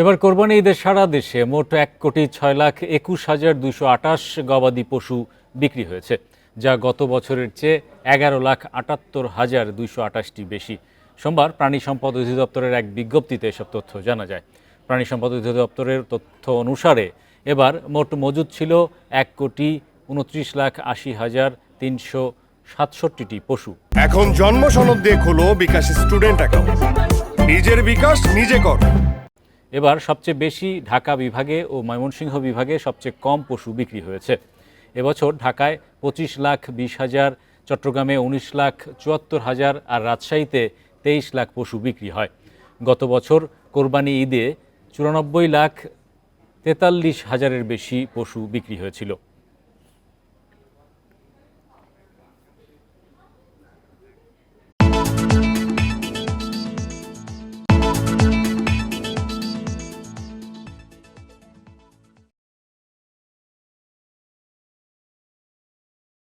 এবার কোরবানি ঈদের সারা দেশে মোট এক কোটি ছয় লাখ একুশ হাজার দুশো আটাশ গবাদি পশু বিক্রি হয়েছে, যা গত বছরের চেয়ে এগারো লাখ আটাত্তর হাজার দুইশো আটাশটি বেশি। সোমবার প্রাণী সম্পদ অধিদপ্তরের এক বিজ্ঞপ্তিতে এসব তথ্য জানা যায়। প্রাণী সম্পদ অধিদপ্তরের তথ্য অনুসারে এবার মোট মজুদ ছিল এক কোটি উনত্রিশ লাখ আশি হাজার তিনশো সাতষট্টিটি পশু। এখন জন্ম সনদ দিয়ে খোলো বিকাশ স্টুডেন্ট অ্যাকাউন্ট। নিজের বিকাশ নিজে কর। এবার সবচেয়ে বেশি ঢাকা বিভাগে ও ময়মনসিংহ বিভাগে সবচেয়ে কম পশু বিক্রি হয়েছে। এবছর ঢাকায় পঁচিশ লাখ বিশ হাজার, চট্টগ্রামে উনিশ লাখ চুয়াত্তর হাজার আর রাজশাহীতে তেইশ লাখ পশু বিক্রি হয়। গত বছর কোরবানি ঈদে চুরানব্বই লাখ তেতাল্লিশ হাজারের বেশি পশু বিক্রি হয়েছিল।